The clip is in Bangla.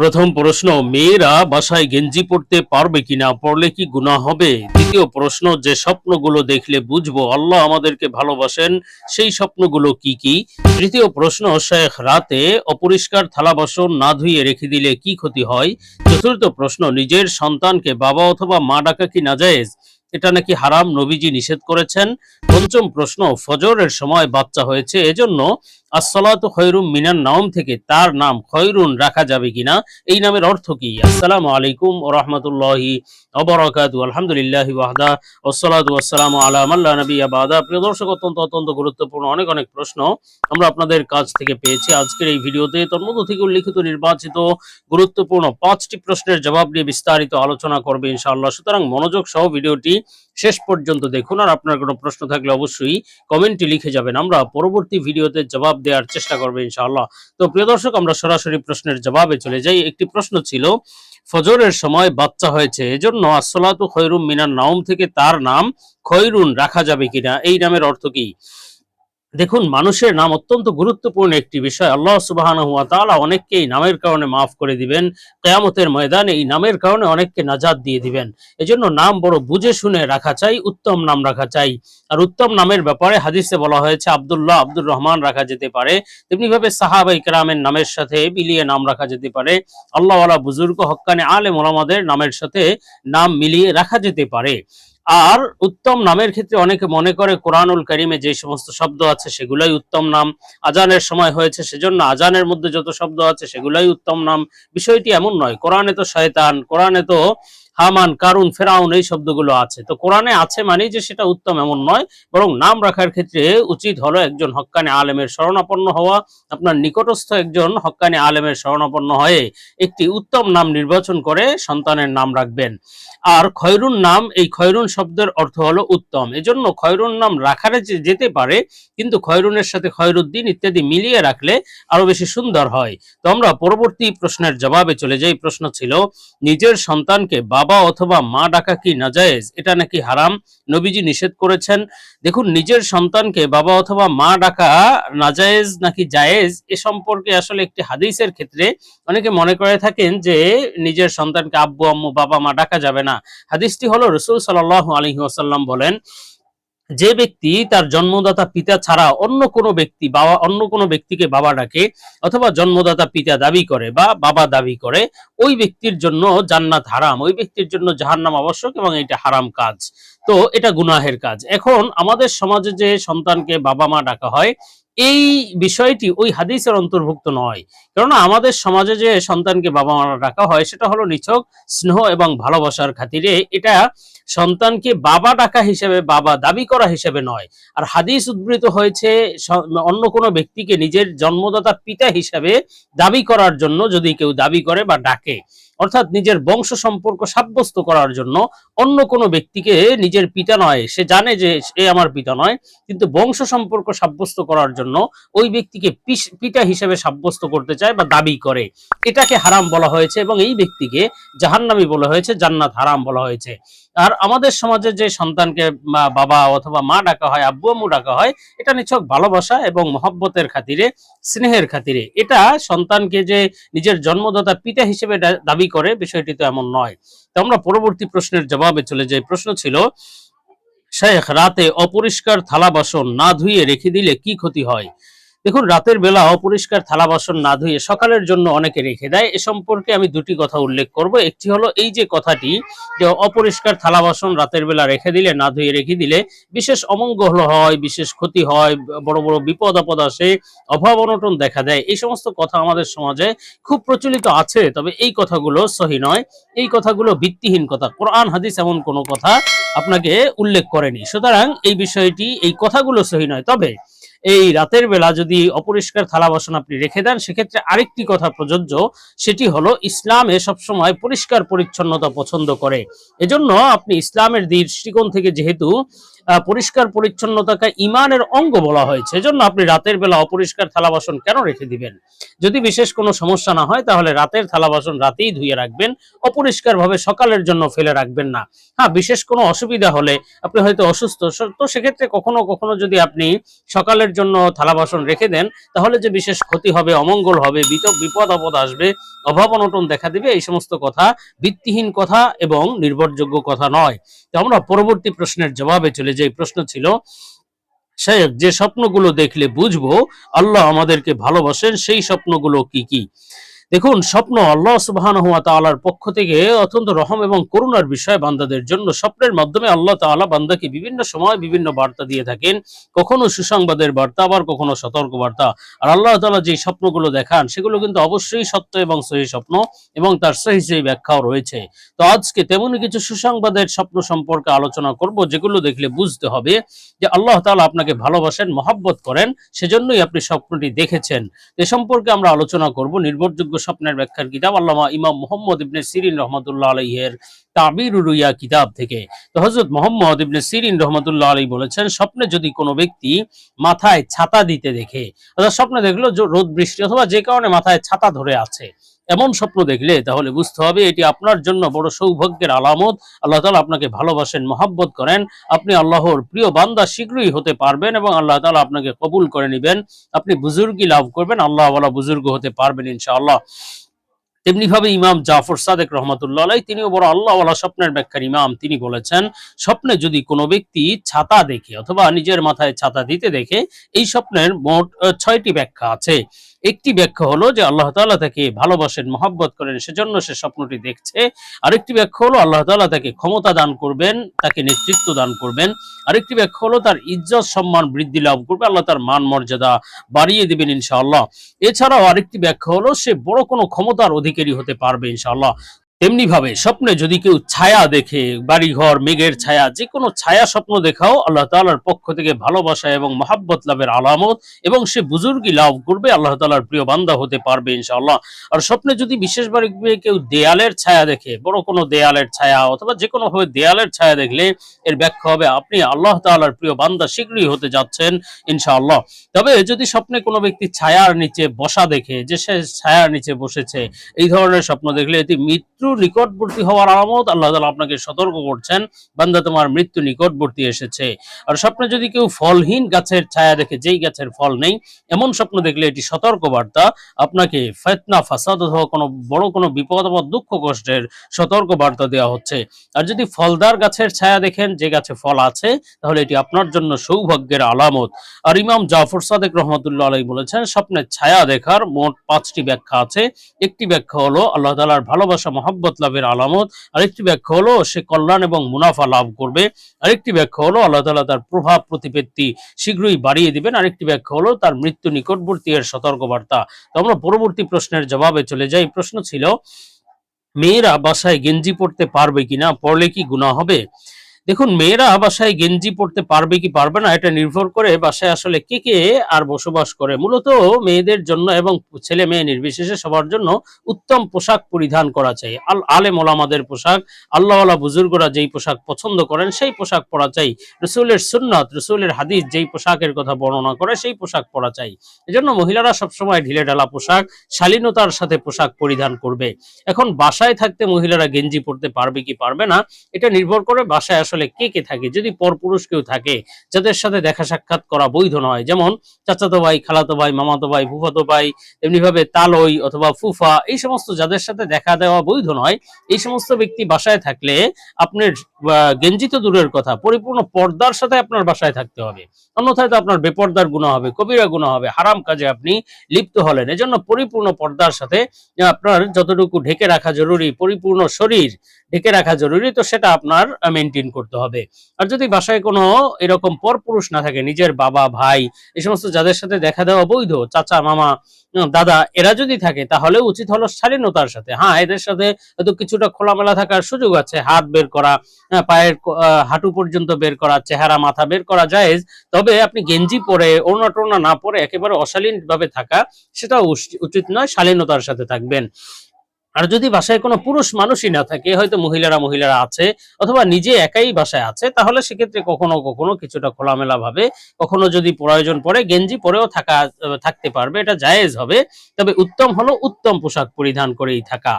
প্রথম প্রশ্ন, মেয়েরা বাসায় গেঞ্জি পড়তে পারবে কিনা? পড়লে কি গুনাহ হবে? দ্বিতীয় প্রশ্ন, যে স্বপ্নগুলো দেখলে বুঝব, আল্লাহ আমাদেরকে ভালোবাসেন, সেই স্বপ্নগুলো কি কি? তৃতীয় প্রশ্ন, শেখ রাতে অপরিষ্কার থালা বাসন না ধুয়ে রেখে দিলে কি ক্ষতি হয়? চতুর্থ প্রশ্ন, নিজের সন্তানকে বাবা অথবা মা ডাকা কি নাজায়েজ? এটা নাকি হারাম? নবীজি নিষেধ করেছেন। পঞ্চম প্রশ্ন, ফজরের সময় বাচ্চা হয়েছে, এজন্য আসসালাতু খয়রুম মিনান নাম থেকে তার নাম খয়রুন রাখা যাবে কিনা? এই নামের অর্থ কি? আসসালামু আলাইকুম ওয়া রাহমাতুল্লাহি ওয়া বারাকাতুহু আলহামদুলিল্লাহি ওয়াহদা। ওয়াসসালাতু ওয়াসসালামু আলা মান লা নাবিয়্যা প্রিয় দর্শক, অত্যন্ত অত্যন্ত গুরুত্বপূর্ণ অনেক অনেক প্রশ্ন আমরা আপনাদের কাছ থেকে পেয়েছি আজকের এই ভিডিওতে। তন্মধ্য থেকে উল্লিখিত, নির্বাচিত, গুরুত্বপূর্ণ পাঁচটি প্রশ্নের জবাব নিয়ে বিস্তারিত আলোচনা করবে ইনশাআল্লাহ। সুতরাং মনোযোগ সহ ভিডিওটি শেষ পর্যন্ত দেখুন। আর আপনার কোনো প্রশ্ন থাকলে অবশ্যই কমেন্টে লিখে যাবেন। আমরা পরবর্তী ভিডিওতে জবাব দেওয়ার চেষ্টা করবে ইনশাআল্লাহ। তো প্রিয় দর্শক, আমরা সরাসরি প্রশ্নের জবাবে চলে যাই। একটি প্রশ্ন ছিল, ফজরের সময় বাচ্চা হয়েছে, এজন্য আসসালাতু খৈরুম মিনার নাম থেকে তার নাম খৈরুন রাখা যাবে কিনা? এই নামের অর্থ কি? দেখুন, মানুষের নাম অত্যন্ত গুরুত্বপূর্ণ একটি বিষয়। আল্লাহ সুবহানাহু ওয়া তাআলা অনেককেই নামের কারণে মাফ করে দিবেন। কিয়ামতের ময়দানে এই নামের কারণে অনেককে নাজাত দিয়ে দিবেন। এজন্য নাম বড় বুঝে শুনে রাখা চাই, উত্তম নাম রাখা চাই। আর উত্তম নামের ব্যাপারে হাদিসে বলা হয়েছে, আবদুল্লাহ আব্দুর রহমান রাখা যেতে পারে। তেমনি ভাবে সাহাবা ইকরামের নামের সাথে মিলিয়ে নাম রাখা যেতে পারে। আল্লাহওয়ালা বুজুর্গ, হক্কানে আলেম ওলামাদের নামের সাথে নাম মিলিয়ে রাখা যেতে পারে। আর উত্তম নামের ক্ষেত্রে অনেকে মনে করে কোরআনুল করিমে যে সমস্ত শব্দ আছে সেগুলাই উত্তম নাম। আজানের সময় হয়েছে সেজন্য আজানের মধ্যে যত শব্দ আছে সেগুলাই উত্তম নাম। বিষয়টি এমন নয়, কোরআনে তো শয়তান, কোরআনে তো হামান, কারুন, ফেরাউন এই শব্দগুলো আছে। তো কোরআনে আছে মানে যে সেটা উত্তম এমন নয়, বরং নাম রাখার ক্ষেত্রে উচিত হলো একজন হক্কানে আলেমের শরণাপন্ন হওয়া, আপনার নিকটস্থ একজন হক্কানে আলেমের শরণাপন্ন হয়ে একটি উত্তম নাম নির্বাচন করে সন্তানের নাম রাখবেন। আর খয়রুন নাম, এই খয়রুন শব্দের অর্থ হলো উত্তম। এজন্য খয়রুন নাম রাখারে যেতে পারে, কিন্তু খয়রুনের সাথে খয়রুদ্দিন ইত্যাদি মিলিয়ে রাখলে আরও বেশি সুন্দর হয়। তো আমরা পরবর্তী প্রশ্নের জবাবে চলে যাই। প্রশ্ন ছিল, নিজের সন্তানকে বাবা অথবা মা ডাকা কি নাজায়েজ? এটা নাকি হারাম? নবীজি নিষেধ করেছেন। দেখুন, নিজের সন্তানকে বাবা অথবা মা ডাকা নাজায়েজ নাকি জায়েজ, এ সম্পর্কে আসলে একটি হাদিসের ক্ষেত্রে অনেকে মনে করে থাকেন যে নিজের সন্তানকে আব্বু, আম্মু, বাবা, মা ডাকা যাবে না। হাদিসটি হলো রসুল সাল আলহি ওয়াসাল্লাম বলেন যে ব্যক্তি তার জন্মদাতা পিতা ছাড়া অন্য কোনো ব্যক্তি বাবা, অন্য কোনো ব্যক্তিকে বাবা ডাকে অথবা জন্মদাতা পিতা দাবি করে বা বাবা দাবি করে, ওই ব্যক্তির জন্য জান্নাত হারাম, ওই ব্যক্তির জন্য জাহান্নাম আবশ্যক এবং এটা হারাম কাজ। তো এটা গুনাহের কাজ। এখন আমাদের সমাজে যে সন্তানকে বাবা মা ডাকা হয় এই বিষয়টি ওই হাদিসের অন্তর্ভুক্ত নয়। কেননা আমাদের সমাজে যে সন্তানকে বাবা মা ডাকা হয়, সেটা হলো নিছক, স্নেহ এবং ভালোবাসার খাতিরে। এটা সন্তানকে বাবা ডাকা হিসেবে, বাবা দাবি করা হিসেবে নয়। আর হাদিস উদ্বৃত হয়েছে অন্য কোনো ব্যক্তিকে নিজের জন্মদাতা পিতা হিসেবে দাবি করার জন্য যদি কেউ দাবি করে বা ডাকে। অর্থাৎ নিজের বংশ সম্পর্ক সাব্যস্ত করার জন্য অন্য কোনো ব্যক্তিকে নিজের পিতা নয়। সে জানে যে এ আমার পিতা নয়, কিন্তু বংশ সম্পর্ক সাব্যস্ত করার জন্য ওই ব্যক্তিকে পিতা হিসেবে সাব্যস্ত করতে চায় বা দাবি করে। এটাকে হারাম বলা হয়েছে এবং এই ব্যক্তিকে জাহান্নামি বলা হয়েছে, জান্নাত হারাম বলা হয়েছে। আর আমাদের সমাজে যে সন্তানকে বাবা অথবা মা ডাকা হয়, আব্বু আম্মু ডাকা হয়, এটা নিছক ভালোবাসা এবং মহব্বতের খাতিরে, স্নেহের খাতিরে। এটা সন্তানকে যে নিজের জন্মদাতা পিতা হিসেবে দাবি করে, বিষয়টি তো এমন নয়। তো আমরা পরবর্তী প্রশ্নের জবাবে চলে যাই। প্রশ্ন ছিল, শেখ, রাতে অপরিষ্কার থালা বাসন না ধুয়ে রেখে দিলে কি ক্ষতি হয়? দেখুন, রাতের বেলা অপরিষ্কার থালা বাসন না ধুয়ে সকালের জন্য অনেকে রেখে দেয়। এ সম্পর্কে আমি দুটি কথা উল্লেখ করব। একটি হলো, এই যে কথাটি যে অপরিষ্কার থালা বাসন রাতের বেলা রেখে দিলে, না ধুয়ে রেখে দিলে বিশেষ অমঙ্গল হয়, বিশেষ ক্ষতি হয়, বড় বড় বিপদ আপদ আসে, অভাব অনটন দেখা দেয়। এই সমস্ত কথা আমাদের সমাজে খুব প্রচলিত আছে, তবে এই কথাগুলো সহি নয়। এই কথাগুলো ভিত্তিহীন কথা। কোরআন, হাদিস এমন কোনো কথা আপনাকে উল্লেখ করেনি। সুতরাং এই বিষয়টি, এই কথাগুলো সহি নয়। তবে এই রাতের বেলা যদি অপরিষ্কার থালা বাসন আপনি রেখে দেন, সেক্ষেত্রে আরেকটি কথা প্রযোজ্য, সেটি হলো ইসলামে সবসময় পরিষ্কার পরিচ্ছন্নতা পছন্দ করে। এজন্য আপনি ইসলামের দৃষ্টিকোণ থেকে যেহেতু পরিষ্কার পরিচ্ছন্নতাকে ইমানের অঙ্গ বলা হয়েছে এজন্য আপনি রাতের বেলা অপরিষ্কার থালা বাসন কেন রেখে দিবেন? যদি বিশেষ কোনো সমস্যা না হয়, তাহলে রাতের থালা বাসন রাতেই ধুয়ে রাখবেন। অপরিষ্কার ভাবে সকালের জন্য ফেলে রাখবেন না। হ্যাঁ বিশেষ কোনো অসুবিধা হলে আপনি হয়তো অসুস্থ। তো সেক্ষেত্রে কখনো কখনো যদি আপনি সকালের জন্য থালা বাসন রেখে দেন, তাহলে যে বিশেষ ক্ষতি হবে, অমঙ্গল হবে বিপদ আপদ আসবে, অভাব অনটন দেখা দিবে, এই সমস্ত কথা ভিত্তিহীন কথা এবং নির্ভরযোগ্য কথা নয়। তো আমরা পরবর্তী প্রশ্নের জবাবে চলে যাই প্রশ্ন ছিল শেখ যে স্বপ্নগুলো দেখলে বুঝব, আল্লাহ আমাদেরকে ভালোবাসেন, সেই স্বপ্নগুলো কি কি? দেখুন, স্বপ্ন আল্লাহ সুবহান হুয়া তাআলার পক্ষ থেকে অত্যন্ত রহম এবং করুণার বিষয় বান্দাদের জন্য। স্বপ্নের মাধ্যমে আল্লাহ তাআলা বান্দাকে বিভিন্ন সময় বিভিন্ন বার্তা দিয়ে থাকেন। কখনো সুসংবাদের বার্তা, আবার কখনো সতর্ক বার্তা আর আল্লাহ তালা যে স্বপ্নগুলো দেখান, সেগুলো কিন্তু অবশ্যই সত্য এবং সহি স্বপ্ন এবং তার সহি সহি ব্যাখ্যাও রয়েছে। তো আজকে তেমনই কিছু সুসংবাদের স্বপ্ন সম্পর্কে আলোচনা করব, যেগুলো দেখলে বুঝতে হবে যে আল্লাহ তাআলা আপনাকে ভালোবাসেন, মহাব্বত করেন, সেজন্যই আপনি স্বপ্নটি দেখেছেন। এ সম্পর্কে আমরা আলোচনা করব, নির্ভরযোগ্য স্বপ্নের ব্যাখ্যার কিতাব আল্লামা ইমাম মোহাম্মদ ইবনে সিরিন রহমতুল্লাহ আলহের তাবির রুইয়া কিতাব থেকে। তো হজরত মোহাম্মদ ইবনে সিরিন রহমতুল্লাহ আলী বলেছেন, স্বপ্নে যদি কোনো ব্যক্তি মাথায় ছাতা দিতে দেখে, অর্থাৎ স্বপ্নে দেখল রোদ বৃষ্টি অথবা যে কারণে মাথায় ছাতা ধরে আছে এমন স্বপ্ন দেখলে তাহলে বুঝতে হবে এটি আপনার জন্য বড় সৌভাগ্যের আলামত। আল্লাহ তালা আপনাকে ভালোবাসেন, মহাব্বত করেন। আপনি আল্লাহর প্রিয় বান্দা শীঘ্রই হতে পারবেন এবং আল্লাহ তালা আপনাকে কবুল করে নেবেন। আপনি বুজুর্গি লাভ করবেন আল্লাহ ওয়ালা বুজুর্গ হতে পারবেন ইনশাআল্লাহ। তেমনি ভাবে ইমাম জাফর সাদেক রহমতুল্লাহ আলাই তিনিও বড় আল্লাহওয়ালা স্বপ্নের ব্যাখ্যার ইমাম। তিনি বলেছেন, স্বপ্নে যদি কোনো ব্যক্তি ছাতা দেখে অথবা নিজের মাথায় ছাতা দিতে দেখে, এই স্বপ্নের মোট ছয়টি ব্যাখ্যা আছে। একটি ব্যাখ্যা হলো যে আল্লাহ তালা তাকে ভালোবাসেন, মহাব্বত করেন, সেজন্য সে স্বপ্নটি দেখছে। আরেকটি ব্যাখ্যা হলো আল্লাহ তালা তাকে ক্ষমতা দান করবেন, তাকে নেতৃত্ব দান করবেন। আরেকটি ব্যাখ্যা হলো তার ইজ্জত সম্মান বৃদ্ধি লাভ করবে, আল্লাহ তার মান মর্যাদা বাড়িয়ে দেবেন ইনশাআল্লাহ। এছাড়াও আরেকটি ব্যাখ্যা হলো সে বড় কোনো ক্ষমতার অধিকারী হতে পারবে ইনশাআল্লাহ। তেমনি ভাবে স্বপ্নে যদি কেউ ছায়া দেখে, বাড়িঘর, মেঘের ছায়া যে কোনো ছায়া স্বপ্ন দেখাও, আল্লাহ তাআলার পক্ষ থেকে ভালোবাসা এবং মহাব্বত লাভের আলামত এবং সে বুজুর্গি লাভ করবে, আল্লাহ তাআলার প্রিয় বান্দা হতে পারবে ইনশাআল্লাহ। আর স্বপ্নে যদি বিশেষভাবে কেউ দেয়ালের ছায়া দেখে, বড় কোনো দেয়ালের ছায়া অথবা যে কোনো ভাবে দেয়ালের ছায়া দেখলে, এর ব্যাখ্যা হবে আপনি আল্লাহ তালার প্রিয় বান্দা শীঘ্রই হতে যাচ্ছেন ইনশাআল্লাহ। তবে যদি স্বপ্নে কোনো ব্যক্তি ছায়ার নিচে বসা দেখে, যে সে ছায়ার নিচে বসেছে, এই ধরনের স্বপ্ন দেখলে এটি মৃত্যু নিকটবর্তী হওয়ার আলামত, আল্লাহ তাআলা আপনাকে সতর্ক করছেন, বান্দা তোমার মৃত্যু নিকটবর্তী এসেছে। আর স্বপ্নে যদি কেউ ফলহীন গাছের ছায়া দেখে, যেই গাছের ফল নেই, এমন স্বপ্ন দেখলে এটি সতর্ক বার্তা আপনাকে ফেতনা, ফাসাদ অথবা কোনো বড় কোনো বিপদ বা দুঃখ কষ্টের সতর্ক বার্তা দেওয়া হচ্ছে। আর যদি ফলদার গাছের ছায়া দেখেন, যে গাছে ফল আছে, তাহলে এটি আপনার জন্য সৌভাগ্যের আলামত। আর ইমাম জাফর সাদেক রহমতুল্লাহ আলাই বলেছেন স্বপ্নের ছায়া দেখার মোট পাঁচটি ব্যাখ্যা আছে। একটি ব্যাখ্যা হলো, আল্লাহ তালার ভালোবাসা, মহব্বত লাভের আলামত। আরেকটি ব্যাখ্যা হলো, সে কল্যাণ এবং মুনাফা লাভ করবে। আরেকটি ব্যাখ্যা হলো, আল্লাহ তালা তার প্রভাব প্রতিপত্তি শীঘ্রই বাড়িয়ে দিবেন। আরেকটি ব্যাখ্যা হলো, তার মৃত্যু নিকটবর্তী এর সতর্কবার্তা। তো আমরা পরবর্তী প্রশ্নের জবাবে চলে যাই। প্রশ্ন ছিল, মেয়েরা বাসায় গেঞ্জি পড়তে পারবে কিনা? পড়লে কি গুণা হবে? দেখুন, মেয়েরা বাসায় গেঞ্জি পড়তে পারবে কি পারবে না, এটা নির্ভর করে বাসায় আসলে কে কে আর বসবাস করে। মূলত মেয়েদের জন্য এবং ছেলে মেয়ে নির্বিশেষে সবার জন্য উত্তম পোশাক পরিধান করা চাই। আল, আলেম ওলামাদের পোশাক, আল্লাহওয়ালা বুজুর্গরা যেই পোশাক পছন্দ করেন, সেই পোশাক পরা চাই। রসুলের সুন্নাত, রসুলের হাদিস যেই পোশাকের কথা বর্ণনা করে, সেই পোশাক পরা চাই। এজন্য মহিলারা সবসময় ঢিলে ঢালা পোশাক, শালীনতার সাথে পোশাক পরিধান করবে। এখন বাসায় থাকতে মহিলারা গেঞ্জি পরতে পারবে কি পারবে না, এটা নির্ভর করে বাসায় আসলে কে কে থাকে? যদি পরপুরুষ কেউ থাকে, যাদের সাথে দেখা সাক্ষাৎ করা বৈধ নয়, যেমন চাচাতো ভাই, খালাতো ভাই, মামাতো ভাই, ফুফাতো ভাই এমনি ভাবে তালই অথবা ফুফা, এই সমস্ত যাদের সাথে দেখা দেওয়া বৈধ নয়, এই সমস্ত ব্যক্তি বাসায় থাকলে আপনার গেঞ্জি তো দূরের কথা, পরিপূর্ণ পর্দার সাথে আপনার বাসায় থাকতে হবে। অন্যথায় তো আপনার বেপর্দার গুণা হবে, কবিরা গুণা হবে, হারাম কাজে আপনি লিপ্ত হলেন। এজন্য পরিপূর্ণ পর্দার সাথে আপনার যতটুকু ঢেকে রাখা জরুরি, পরিপূর্ণ শরীর ঢেকে রাখা জরুরি, তো সেটা আপনার মেনটেন করতে হবে। আর যদি বাসায় কোনো এরকম পরপুরুষ না থাকে, নিজের বাবা, ভাই, এই সমস্ত যাদের সাথে দেখা দেওয়া বৈধ চাচা, মামা, দাদা, এরা যদি থাকে, তাহলে উচিত হলো শালীনতার সাথে হ্যাঁ এদের সাথে হয়তো কিছুটা খোলামেলা থাকার সুযোগ আছে, হাত বের করা পায়ের আহ, হাঁটু পর্যন্ত বের করা চেহারা মাথা বের করা যায় তবে আপনি গেঞ্জি পরে ওড়না টোড়না না পরে একেবারে অশালীন ভাবে থাকা সেটা উচিত নয় শালীনতার সাথে থাকবেন। আর যদি বাসায় কোনো পুরুষ মানুষই না থাকে হয়তো মহিলারা মহিলারা আছে অথবা নিজে একাই বাসায় আছে তাহলে সেক্ষেত্রে কখনো কখনো কিছুটা খোলামেলা ভাবে কখনো যদি প্রয়োজন পড়ে গেঞ্জি পরেও থাকা থাকতে পারবে এটা জায়েজ হবে। তবে উত্তম হলো উত্তম পোশাক পরিধান করেই থাকা।